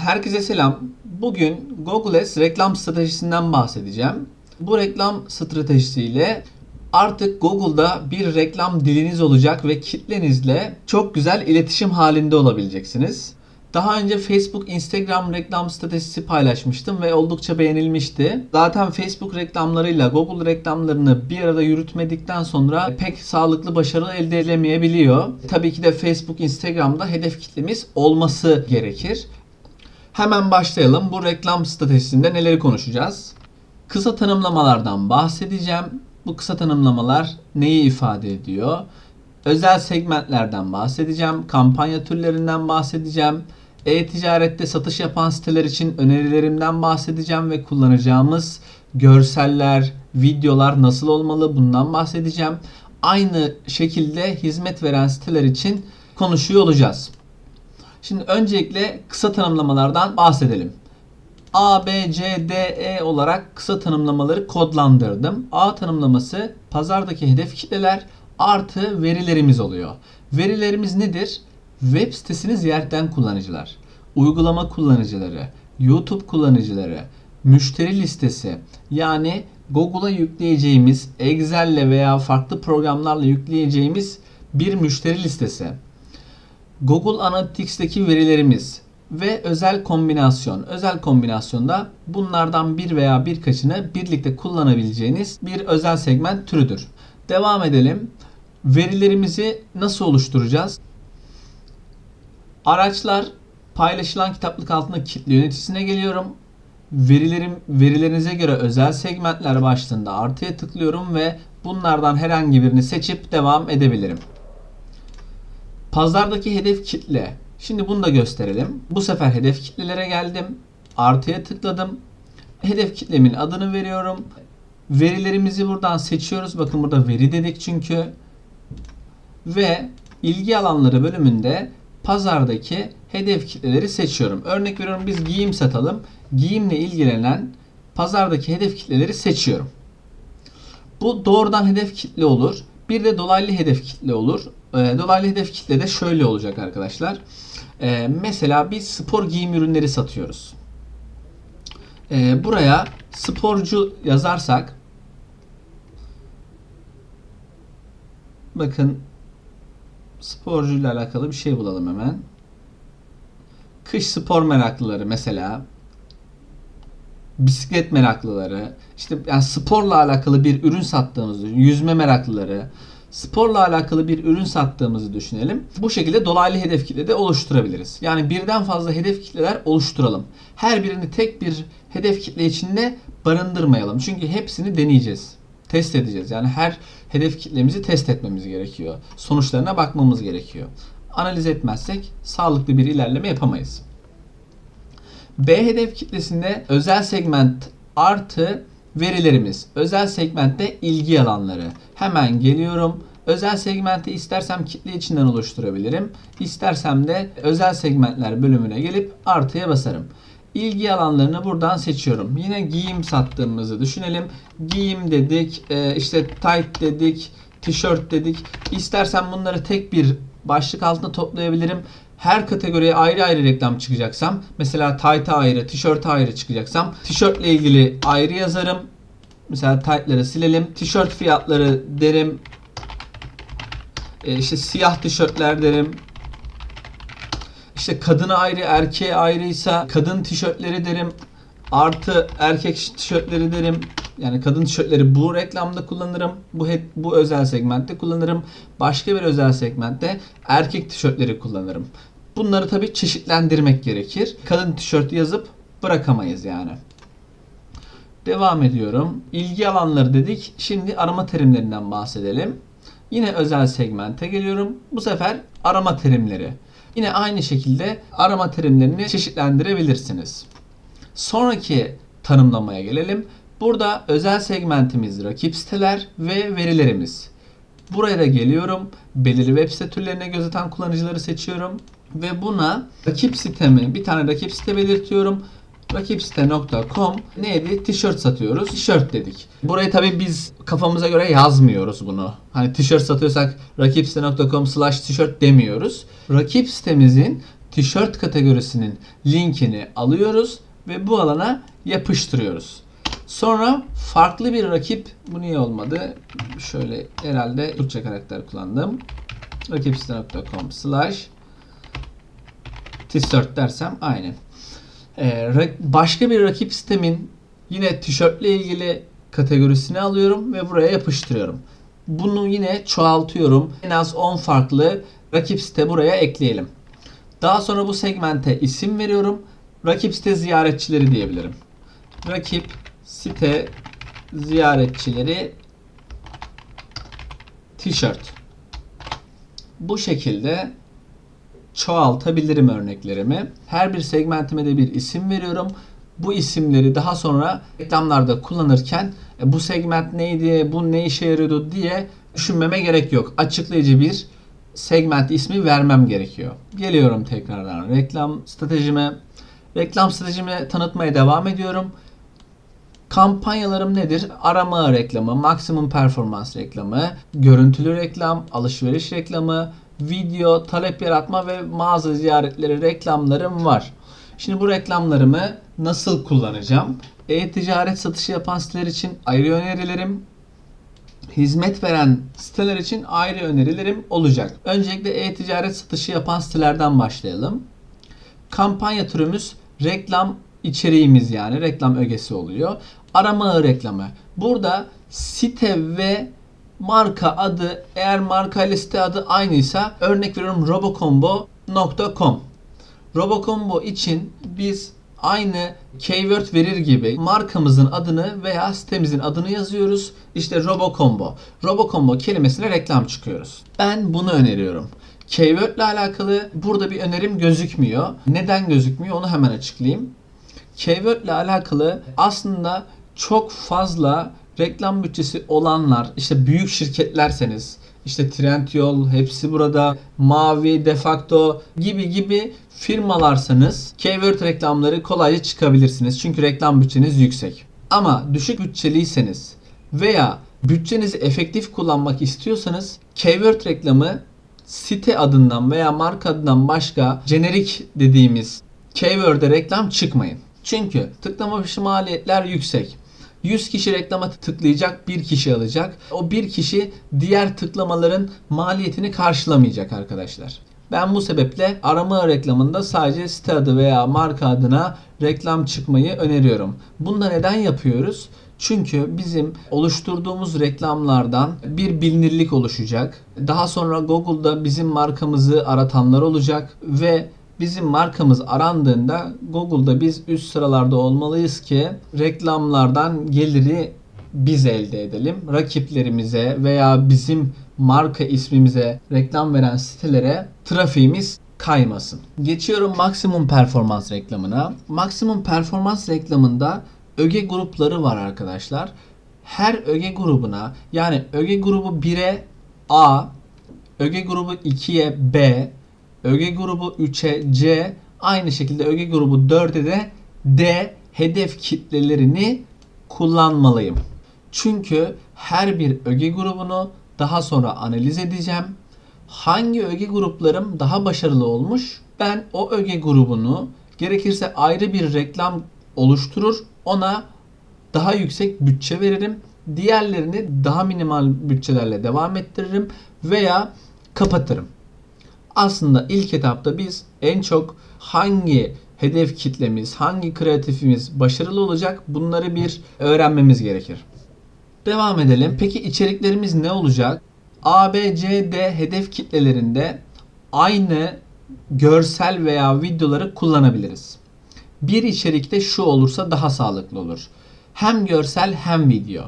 Herkese selam. Bugün Google Ads reklam stratejisinden bahsedeceğim. Bu reklam stratejisiyle artık Google'da bir reklam diliniz olacak ve kitlenizle çok güzel iletişim halinde olabileceksiniz. Daha önce Facebook, Instagram reklam stratejisi paylaşmıştım ve oldukça beğenilmişti. Zaten Facebook reklamlarıyla Google reklamlarını bir arada yürütmedikten sonra pek sağlıklı başarı elde edilemeyebiliyor. Tabii ki de Facebook, Instagram'da hedef kitlemiz olması gerekir. Hemen başlayalım. Bu reklam stratejisinde neleri konuşacağız? Kısa tanımlamalardan bahsedeceğim. Bu kısa tanımlamalar neyi ifade ediyor? Özel segmentlerden bahsedeceğim. Kampanya türlerinden bahsedeceğim. E-ticarette satış yapan siteler için önerilerimden bahsedeceğim ve kullanacağımız görseller, videolar nasıl olmalı bundan bahsedeceğim. Aynı şekilde hizmet veren siteler için konuşuyor olacağız. Şimdi öncelikle kısa tanımlamalardan bahsedelim. A, B, C, D, E olarak kısa tanımlamaları kodlandırdım. A tanımlaması pazardaki hedef kitleler artı verilerimiz oluyor. Verilerimiz nedir? Web sitesini ziyaret eden kullanıcılar, uygulama kullanıcıları, YouTube kullanıcıları, müşteri listesi yani Google'a yükleyeceğimiz, Excel'le veya farklı programlarla yükleyeceğimiz bir müşteri listesi. Google Analytics'teki verilerimiz ve özel kombinasyon. Özel kombinasyonda bunlardan bir veya birkaçını birlikte kullanabileceğiniz bir özel segment türüdür. Devam edelim. Verilerimizi nasıl oluşturacağız? Araçlar paylaşılan kitaplık altında kitle yöneticisine geliyorum. Verilerim verilerinize göre özel segmentler başlığında artıya tıklıyorum ve bunlardan herhangi birini seçip devam edebilirim. Pazardaki hedef kitle. Şimdi bunu da gösterelim. Bu sefer hedef kitlelere geldim. Artıya tıkladım. Hedef kitlemin adını veriyorum. Verilerimizi buradan seçiyoruz. Bakın burada veri dedik çünkü. Ve ilgi alanları bölümünde pazardaki hedef kitleleri seçiyorum. Örnek veriyorum biz giyim satalım. Giyimle ilgilenen pazardaki hedef kitleleri seçiyorum. Bu doğrudan hedef kitle olur. Bir de dolaylı hedef kitle olur. E, dolaylı hedef kitle de şöyle olacak arkadaşlar. E, mesela biz spor giyim ürünleri satıyoruz. E, buraya sporcu yazarsak bakın sporcuyla alakalı bir şey bulalım hemen. Kış spor meraklıları mesela bisiklet meraklıları, işte yani sporla alakalı bir ürün sattığımızı, yüzme meraklıları, sporla alakalı bir ürün sattığımızı düşünelim. Bu şekilde dolaylı hedef kitle de oluşturabiliriz. Yani birden fazla hedef kitleler oluşturalım. Her birini tek bir hedef kitle içinde barındırmayalım. Çünkü hepsini deneyeceğiz. Test edeceğiz. Yani her hedef kitlemizi test etmemiz gerekiyor. Sonuçlarına bakmamız gerekiyor. Analiz etmezsek sağlıklı bir ilerleme yapamayız. B hedef kitlesinde özel segment artı verilerimiz. Özel segmentte ilgi alanları. Hemen geliyorum. Özel segmenti istersem kitle içinden oluşturabilirim. İstersem de özel segmentler bölümüne gelip artıya basarım. İlgi alanlarını buradan seçiyorum. Yine giyim sattığımızı düşünelim. Giyim dedik, e, işte tight dedik, tişört dedik. İstersen bunları tek bir başlık altında toplayabilirim her kategoriye ayrı ayrı reklam çıkacaksam mesela tight'a ayrı, tişörte ayrı çıkacaksam tişörtle ilgili ayrı yazarım. Mesela tight'ları silelim. Tişört fiyatları derim. E işte siyah tişörtler derim. İşte kadına ayrı, erkeğe ayrıysa kadın tişörtleri derim. Artı erkek tişörtleri derim. Yani kadın tişörtleri bu reklamda kullanırım. Bu bu özel segmentte kullanırım. Başka bir özel segmentte erkek tişörtleri kullanırım. Bunları tabii çeşitlendirmek gerekir. Kadın tişört yazıp bırakamayız yani. Devam ediyorum. İlgi alanları dedik. Şimdi arama terimlerinden bahsedelim. Yine özel segmente geliyorum. Bu sefer arama terimleri. Yine aynı şekilde arama terimlerini çeşitlendirebilirsiniz. Sonraki tanımlamaya gelelim. Burada özel segmentimiz rakip siteler ve verilerimiz. Buraya da geliyorum. Belirli web site türlerine gözeten kullanıcıları seçiyorum ve buna rakip sitemi bir tane rakip site belirtiyorum. Rakipsite.com neydi? Tişört satıyoruz. Tişört dedik. Burayı tabii biz kafamıza göre yazmıyoruz bunu. Hani tişört satıyorsak rakipsite.com slash tişört demiyoruz. Rakip sitemizin tişört kategorisinin linkini alıyoruz ve bu alana yapıştırıyoruz. Sonra farklı bir rakip, bu niye olmadı? Şöyle herhalde Türkçe karakter kullandım. rakipsite.com slash tişört dersem aynen. Ee, başka bir rakip sistemin yine tişörtle ilgili kategorisini alıyorum ve buraya yapıştırıyorum. Bunu yine çoğaltıyorum. En az 10 farklı rakip site buraya ekleyelim. Daha sonra bu segmente isim veriyorum. Rakip site ziyaretçileri diyebilirim. Rakip site ziyaretçileri tişört. Bu şekilde çoğaltabilirim örneklerimi. Her bir segmentime de bir isim veriyorum. Bu isimleri daha sonra reklamlarda kullanırken e, bu segment neydi, bu ne işe yarıyordu diye düşünmeme gerek yok. Açıklayıcı bir segment ismi vermem gerekiyor. Geliyorum tekrardan reklam stratejime. Reklam stratejimi tanıtmaya devam ediyorum. Kampanyalarım nedir? Arama reklamı, maksimum performans reklamı, görüntülü reklam, alışveriş reklamı, video, talep yaratma ve mağaza ziyaretleri reklamlarım var. Şimdi bu reklamlarımı nasıl kullanacağım? E-ticaret satışı yapan siteler için ayrı önerilerim, hizmet veren siteler için ayrı önerilerim olacak. Öncelikle e-ticaret satışı yapan sitelerden başlayalım. Kampanya türümüz reklam içeriğimiz yani reklam ögesi oluyor. Arama ağı reklamı. Burada site ve marka adı eğer marka ile site adı aynıysa örnek veriyorum robocombo.com Robocombo için biz aynı keyword verir gibi markamızın adını veya sitemizin adını yazıyoruz. İşte Robocombo. Robocombo kelimesine reklam çıkıyoruz. Ben bunu öneriyorum. Keyword ile alakalı burada bir önerim gözükmüyor. Neden gözükmüyor onu hemen açıklayayım. Keyword ile alakalı aslında çok fazla reklam bütçesi olanlar işte büyük şirketlerseniz işte Trendyol hepsi burada Mavi, Defacto gibi gibi firmalarsanız keyword reklamları kolayca çıkabilirsiniz. Çünkü reklam bütçeniz yüksek. Ama düşük bütçeliyseniz veya bütçenizi efektif kullanmak istiyorsanız keyword reklamı site adından veya marka adından başka jenerik dediğimiz keyword'e reklam çıkmayın. Çünkü tıklama başı maliyetler yüksek. 100 kişi reklama tıklayacak, bir kişi alacak. O bir kişi diğer tıklamaların maliyetini karşılamayacak arkadaşlar. Ben bu sebeple arama reklamında sadece site adı veya marka adına reklam çıkmayı öneriyorum. Bunu da neden yapıyoruz? Çünkü bizim oluşturduğumuz reklamlardan bir bilinirlik oluşacak. Daha sonra Google'da bizim markamızı aratanlar olacak ve bizim markamız arandığında Google'da biz üst sıralarda olmalıyız ki reklamlardan geliri biz elde edelim. Rakiplerimize veya bizim marka ismimize reklam veren sitelere trafiğimiz kaymasın. Geçiyorum maksimum performans reklamına. Maksimum performans reklamında öge grupları var arkadaşlar. Her öge grubuna yani öge grubu 1'e A, öge grubu 2'ye B, öge grubu 3'e C, aynı şekilde öge grubu 4'e de D hedef kitlelerini kullanmalıyım. Çünkü her bir öge grubunu daha sonra analiz edeceğim. Hangi öge gruplarım daha başarılı olmuş? Ben o öge grubunu gerekirse ayrı bir reklam oluşturur. Ona daha yüksek bütçe veririm. Diğerlerini daha minimal bütçelerle devam ettiririm veya kapatırım. Aslında ilk etapta biz en çok hangi hedef kitlemiz, hangi kreatifimiz başarılı olacak bunları bir öğrenmemiz gerekir. Devam edelim. Peki içeriklerimiz ne olacak? A, B, C, D hedef kitlelerinde aynı görsel veya videoları kullanabiliriz. Bir içerikte şu olursa daha sağlıklı olur. Hem görsel hem video.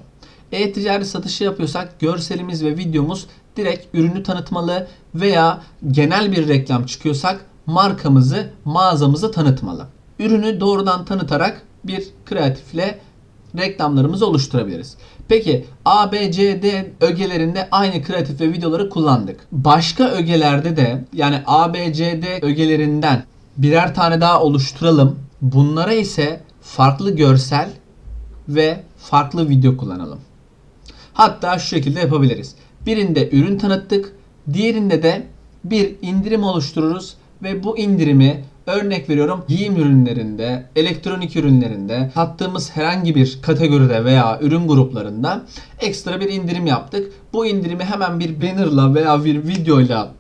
E-ticaret satışı yapıyorsak görselimiz ve videomuz direkt ürünü tanıtmalı veya genel bir reklam çıkıyorsak markamızı, mağazamızı tanıtmalı. Ürünü doğrudan tanıtarak bir kreatifle reklamlarımızı oluşturabiliriz. Peki A, B, C, D ögelerinde aynı kreatif ve videoları kullandık. Başka ögelerde de yani A, B, C, D ögelerinden birer tane daha oluşturalım. Bunlara ise farklı görsel ve farklı video kullanalım. Hatta şu şekilde yapabiliriz. Birinde ürün tanıttık, diğerinde de bir indirim oluştururuz ve bu indirimi örnek veriyorum giyim ürünlerinde, elektronik ürünlerinde, sattığımız herhangi bir kategoride veya ürün gruplarında ekstra bir indirim yaptık. Bu indirimi hemen bir bannerla veya bir videoyla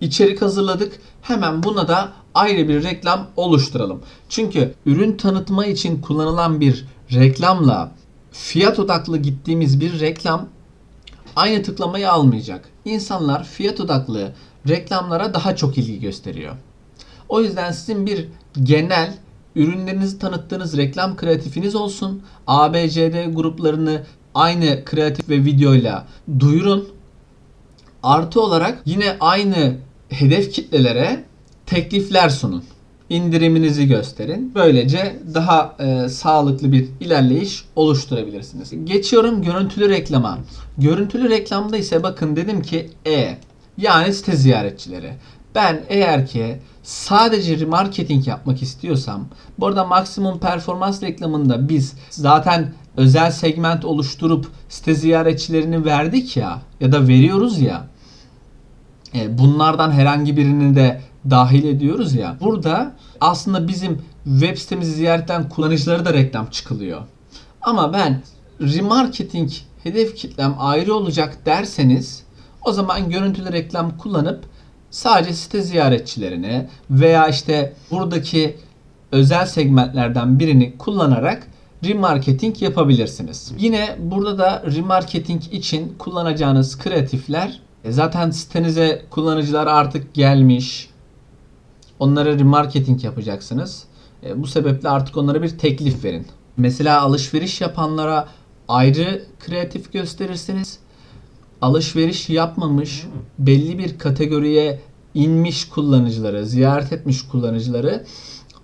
içerik hazırladık. Hemen buna da ayrı bir reklam oluşturalım. Çünkü ürün tanıtma için kullanılan bir reklamla fiyat odaklı gittiğimiz bir reklam aynı tıklamayı almayacak. İnsanlar fiyat odaklı reklamlara daha çok ilgi gösteriyor. O yüzden sizin bir genel ürünlerinizi tanıttığınız reklam kreatifiniz olsun. ABCD gruplarını aynı kreatif ve videoyla duyurun. Artı olarak yine aynı hedef kitlelere teklifler sunun. İndiriminizi gösterin. Böylece daha e, sağlıklı bir ilerleyiş oluşturabilirsiniz. Geçiyorum görüntülü reklama. Görüntülü reklamda ise bakın dedim ki E yani site ziyaretçileri. Ben eğer ki sadece remarketing yapmak istiyorsam bu arada maksimum performans reklamında biz zaten özel segment oluşturup site ziyaretçilerini verdik ya ya da veriyoruz ya e, bunlardan herhangi birini de dahil ediyoruz ya. Burada aslında bizim web sitemizi ziyaret eden kullanıcıları da reklam çıkılıyor. Ama ben remarketing hedef kitlem ayrı olacak derseniz o zaman görüntülü reklam kullanıp sadece site ziyaretçilerini veya işte buradaki özel segmentlerden birini kullanarak remarketing yapabilirsiniz. Yine burada da remarketing için kullanacağınız kreatifler e, zaten sitenize kullanıcılar artık gelmiş. Onlara remarketing yapacaksınız. E, bu sebeple artık onlara bir teklif verin. Mesela alışveriş yapanlara ayrı kreatif gösterirsiniz. Alışveriş yapmamış, belli bir kategoriye inmiş kullanıcıları, ziyaret etmiş kullanıcıları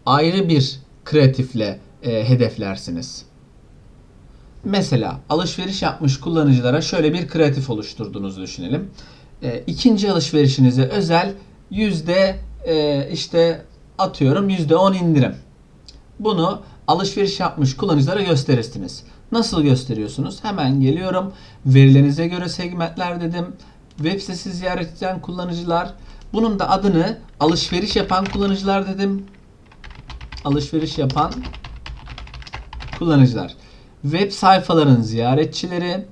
ayrı bir kreatifle e, hedeflersiniz. Mesela alışveriş yapmış kullanıcılara şöyle bir kreatif oluşturduğunuzu düşünelim. E, ikinci alışverişinize özel yüzde e, işte atıyorum yüzde on indirim. Bunu alışveriş yapmış kullanıcılara gösterirsiniz. Nasıl gösteriyorsunuz? Hemen geliyorum. Verilerinize göre segmentler dedim. Web sitesi ziyaret eden kullanıcılar. Bunun da adını alışveriş yapan kullanıcılar dedim. Alışveriş yapan kullanıcılar. Web sayfaların ziyaretçileri,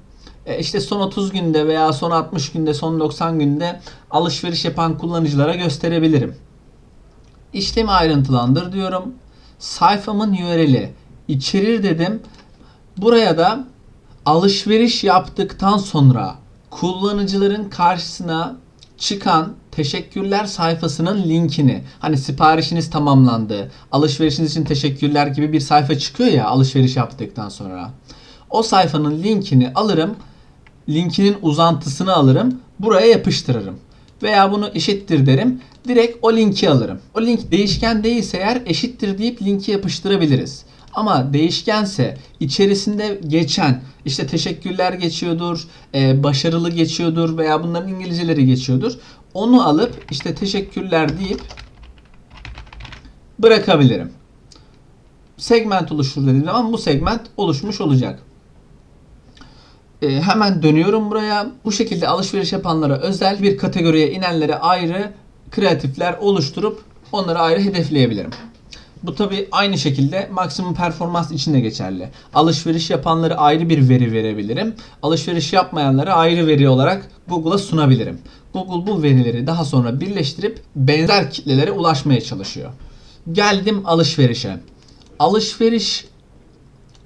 işte son 30 günde veya son 60 günde, son 90 günde alışveriş yapan kullanıcılara gösterebilirim. İşlemi ayrıntılandır diyorum. Sayfamın URL'i içerir dedim. Buraya da alışveriş yaptıktan sonra kullanıcıların karşısına çıkan teşekkürler sayfasının linkini hani siparişiniz tamamlandı, alışverişiniz için teşekkürler gibi bir sayfa çıkıyor ya alışveriş yaptıktan sonra. O sayfanın linkini alırım, linkinin uzantısını alırım, buraya yapıştırırım. Veya bunu eşittir derim, direkt o linki alırım. O link değişken değilse eğer eşittir deyip linki yapıştırabiliriz. Ama değişkense içerisinde geçen işte teşekkürler geçiyordur, e, başarılı geçiyordur veya bunların İngilizceleri geçiyordur. Onu alıp işte teşekkürler deyip bırakabilirim. Segment oluştur dediğim zaman bu segment oluşmuş olacak. E, hemen dönüyorum buraya. Bu şekilde alışveriş yapanlara özel bir kategoriye inenlere ayrı kreatifler oluşturup onları ayrı hedefleyebilirim. Bu tabi aynı şekilde maksimum performans için de geçerli. Alışveriş yapanları ayrı bir veri verebilirim. Alışveriş yapmayanları ayrı veri olarak Google'a sunabilirim. Google bu verileri daha sonra birleştirip benzer kitlelere ulaşmaya çalışıyor. Geldim alışverişe. Alışveriş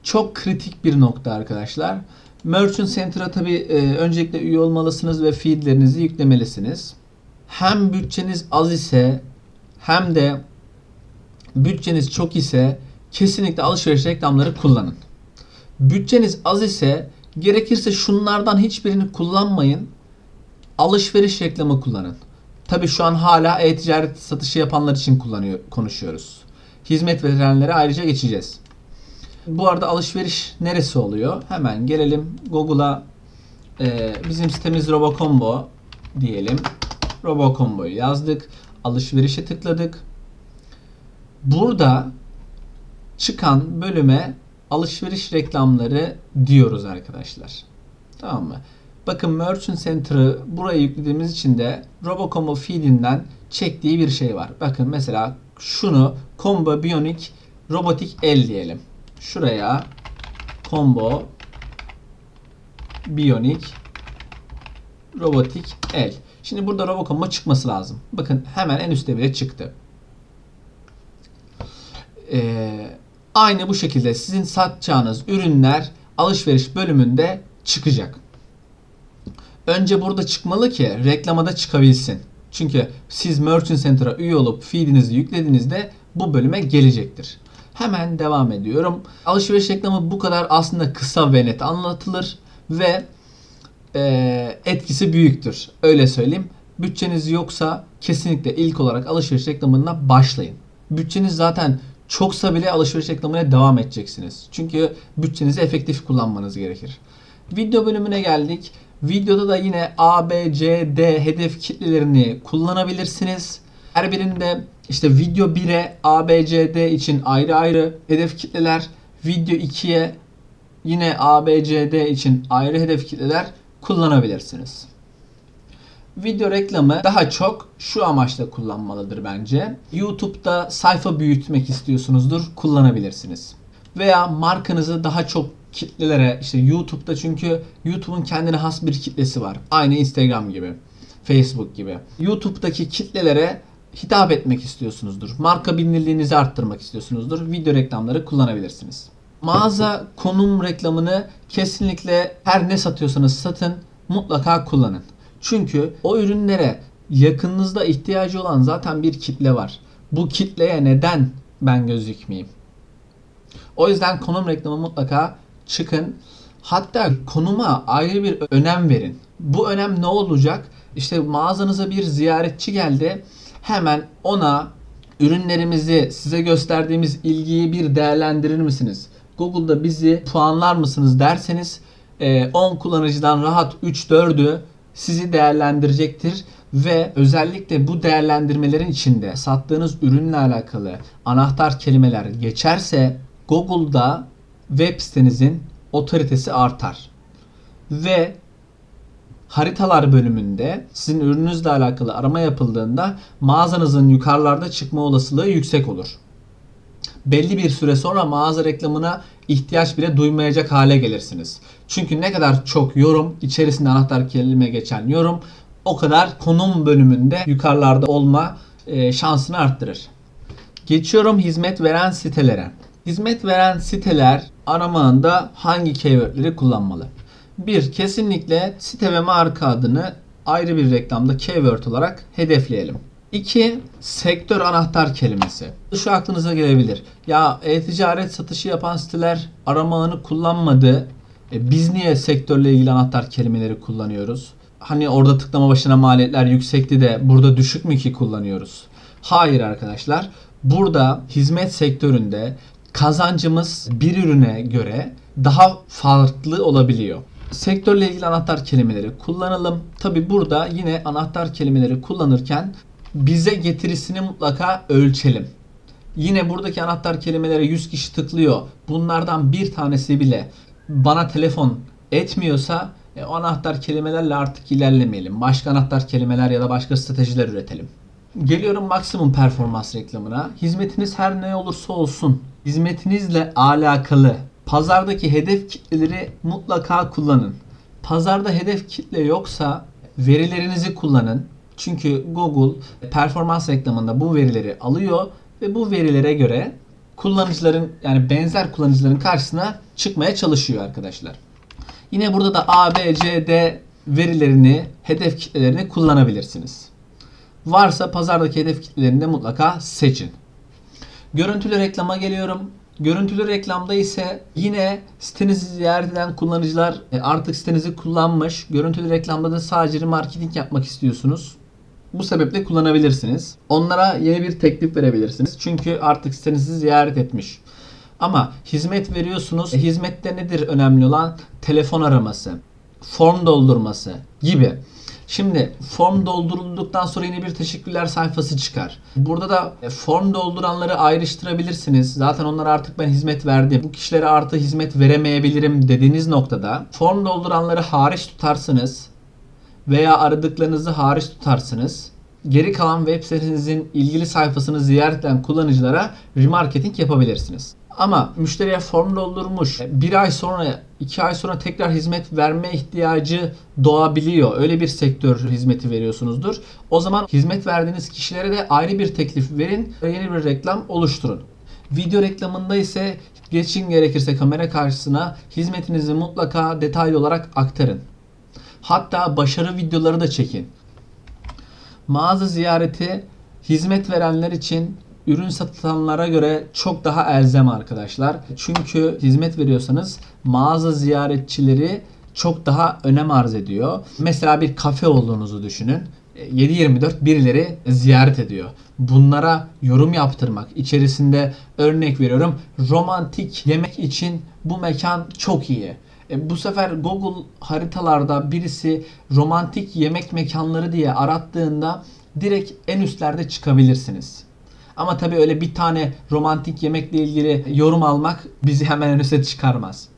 çok kritik bir nokta arkadaşlar. Merchant Center'a tabi e, öncelikle üye olmalısınız ve feedlerinizi yüklemelisiniz. Hem bütçeniz az ise hem de bütçeniz çok ise kesinlikle alışveriş reklamları kullanın. Bütçeniz az ise gerekirse şunlardan hiçbirini kullanmayın. Alışveriş reklamı kullanın. Tabi şu an hala e-ticaret satışı yapanlar için kullanıyor, konuşuyoruz. Hizmet verenlere ayrıca geçeceğiz. Bu arada alışveriş neresi oluyor? Hemen gelelim Google'a. Ee, bizim sitemiz Robocombo diyelim. Robocombo'yu yazdık. Alışverişe tıkladık. Burada çıkan bölüme alışveriş reklamları diyoruz arkadaşlar. Tamam mı? Bakın Merchant Center'ı buraya yüklediğimiz için de Robocombo feed'inden çektiği bir şey var. Bakın mesela şunu Combo Bionic Robotik El diyelim. Şuraya Combo Bionic Robotik El. Şimdi burada Robocombo çıkması lazım. Bakın hemen en üstte bile çıktı. Ee, aynı bu şekilde sizin satacağınız ürünler alışveriş bölümünde çıkacak. Önce burada çıkmalı ki reklamada çıkabilsin. Çünkü siz Merchant Center'a üye olup feedinizi yüklediğinizde bu bölüme gelecektir. Hemen devam ediyorum. Alışveriş reklamı bu kadar aslında kısa ve net anlatılır ve e, etkisi büyüktür. Öyle söyleyeyim. Bütçeniz yoksa kesinlikle ilk olarak alışveriş reklamına başlayın. Bütçeniz zaten çoksa bile alışveriş reklamına devam edeceksiniz. Çünkü bütçenizi efektif kullanmanız gerekir. Video bölümüne geldik. Videoda da yine A, B, C, D hedef kitlelerini kullanabilirsiniz. Her birinde işte video 1'e A, B, C, D için ayrı ayrı hedef kitleler, video 2'ye yine A, B, C, D için ayrı hedef kitleler kullanabilirsiniz. Video reklamı daha çok şu amaçla kullanmalıdır bence. YouTube'da sayfa büyütmek istiyorsunuzdur, kullanabilirsiniz. Veya markanızı daha çok kitlelere işte YouTube'da çünkü YouTube'un kendine has bir kitlesi var. Aynı Instagram gibi, Facebook gibi. YouTube'daki kitlelere hitap etmek istiyorsunuzdur. Marka bilinirliğinizi arttırmak istiyorsunuzdur. Video reklamları kullanabilirsiniz. Mağaza konum reklamını kesinlikle her ne satıyorsanız satın mutlaka kullanın. Çünkü o ürünlere yakınınızda ihtiyacı olan zaten bir kitle var. Bu kitleye neden ben gözükmeyeyim? O yüzden konum reklamı mutlaka çıkın. Hatta konuma ayrı bir önem verin. Bu önem ne olacak? İşte mağazanıza bir ziyaretçi geldi. Hemen ona ürünlerimizi size gösterdiğimiz ilgiyi bir değerlendirir misiniz? Google'da bizi puanlar mısınız derseniz 10 kullanıcıdan rahat 3-4'ü sizi değerlendirecektir ve özellikle bu değerlendirmelerin içinde sattığınız ürünle alakalı anahtar kelimeler geçerse Google'da web sitenizin otoritesi artar. Ve haritalar bölümünde sizin ürününüzle alakalı arama yapıldığında mağazanızın yukarılarda çıkma olasılığı yüksek olur. Belli bir süre sonra mağaza reklamına ihtiyaç bile duymayacak hale gelirsiniz. Çünkü ne kadar çok yorum, içerisinde anahtar kelime geçen yorum o kadar konum bölümünde yukarılarda olma e, şansını arttırır. Geçiyorum hizmet veren sitelere. Hizmet veren siteler aramağında hangi keywordleri kullanmalı? Bir, kesinlikle site ve marka adını ayrı bir reklamda keyword olarak hedefleyelim. 2. Sektör anahtar kelimesi. Şu aklınıza gelebilir. Ya e-ticaret satışı yapan siteler arama ağını kullanmadı. E, biz niye sektörle ilgili anahtar kelimeleri kullanıyoruz? Hani orada tıklama başına maliyetler yüksekti de burada düşük mü ki kullanıyoruz? Hayır arkadaşlar. Burada hizmet sektöründe kazancımız bir ürüne göre daha farklı olabiliyor. Sektörle ilgili anahtar kelimeleri kullanalım. Tabi burada yine anahtar kelimeleri kullanırken bize getirisini mutlaka ölçelim. Yine buradaki anahtar kelimelere 100 kişi tıklıyor. Bunlardan bir tanesi bile bana telefon etmiyorsa e, anahtar kelimelerle artık ilerlemeyelim. Başka anahtar kelimeler ya da başka stratejiler üretelim. Geliyorum maksimum performans reklamına. Hizmetiniz her ne olursa olsun hizmetinizle alakalı pazardaki hedef kitleleri mutlaka kullanın. Pazarda hedef kitle yoksa verilerinizi kullanın. Çünkü Google performans reklamında bu verileri alıyor ve bu verilere göre kullanıcıların yani benzer kullanıcıların karşısına çıkmaya çalışıyor arkadaşlar. Yine burada da A, B, C, D verilerini, hedef kitlelerini kullanabilirsiniz. Varsa pazardaki hedef kitlelerini de mutlaka seçin. Görüntülü reklama geliyorum. Görüntülü reklamda ise yine sitenizi ziyaret eden kullanıcılar e, artık sitenizi kullanmış. Görüntülü reklamda da sadece marketing yapmak istiyorsunuz. Bu sebeple kullanabilirsiniz. Onlara yeni bir teklif verebilirsiniz. Çünkü artık sitenizi ziyaret etmiş. Ama hizmet veriyorsunuz. E, hizmette nedir önemli olan? Telefon araması, form doldurması gibi. Şimdi form doldurulduktan sonra yine bir teşekkürler sayfası çıkar. Burada da e, form dolduranları ayrıştırabilirsiniz. Zaten onlara artık ben hizmet verdim. Bu kişilere artı hizmet veremeyebilirim dediğiniz noktada form dolduranları hariç tutarsınız veya aradıklarınızı hariç tutarsınız geri kalan web sitenizin ilgili sayfasını ziyaret eden kullanıcılara remarketing yapabilirsiniz. Ama müşteriye form doldurmuş, bir ay sonra, iki ay sonra tekrar hizmet verme ihtiyacı doğabiliyor. Öyle bir sektör hizmeti veriyorsunuzdur. O zaman hizmet verdiğiniz kişilere de ayrı bir teklif verin ve yeni bir reklam oluşturun. Video reklamında ise geçin gerekirse kamera karşısına hizmetinizi mutlaka detaylı olarak aktarın. Hatta başarı videoları da çekin. Mağaza ziyareti hizmet verenler için ürün satılanlara göre çok daha elzem arkadaşlar. Çünkü hizmet veriyorsanız mağaza ziyaretçileri çok daha önem arz ediyor. Mesela bir kafe olduğunuzu düşünün. 7-24 birileri ziyaret ediyor. Bunlara yorum yaptırmak, içerisinde örnek veriyorum romantik yemek için bu mekan çok iyi. E, bu sefer Google haritalarda birisi romantik yemek mekanları diye arattığında direkt en üstlerde çıkabilirsiniz. Ama tabii öyle bir tane romantik yemekle ilgili yorum almak bizi hemen en üste çıkarmaz.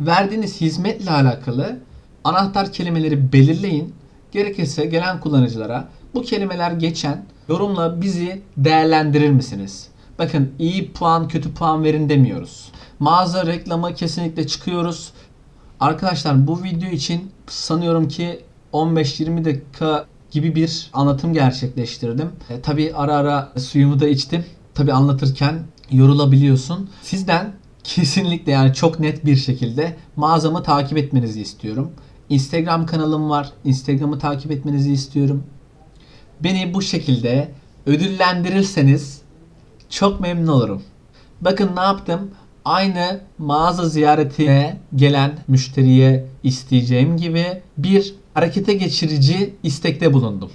Verdiğiniz hizmetle alakalı anahtar kelimeleri belirleyin. Gerekirse gelen kullanıcılara bu kelimeler geçen yorumla bizi değerlendirir misiniz? Bakın iyi puan kötü puan verin demiyoruz. Mağaza reklamı kesinlikle çıkıyoruz. Arkadaşlar bu video için sanıyorum ki 15-20 dakika gibi bir anlatım gerçekleştirdim. E, tabii ara ara suyumu da içtim. Tabii anlatırken yorulabiliyorsun. Sizden kesinlikle yani çok net bir şekilde mağazamı takip etmenizi istiyorum. Instagram kanalım var. Instagram'ı takip etmenizi istiyorum. Beni bu şekilde ödüllendirirseniz çok memnun olurum. Bakın ne yaptım? Aynı mağaza ziyaretine gelen müşteriye isteyeceğim gibi bir harekete geçirici istekte bulundum.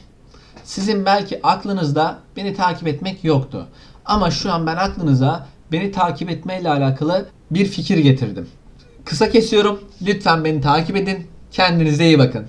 Sizin belki aklınızda beni takip etmek yoktu. Ama şu an ben aklınıza beni takip etmeyle alakalı bir fikir getirdim. Kısa kesiyorum. Lütfen beni takip edin. Kendinize iyi bakın.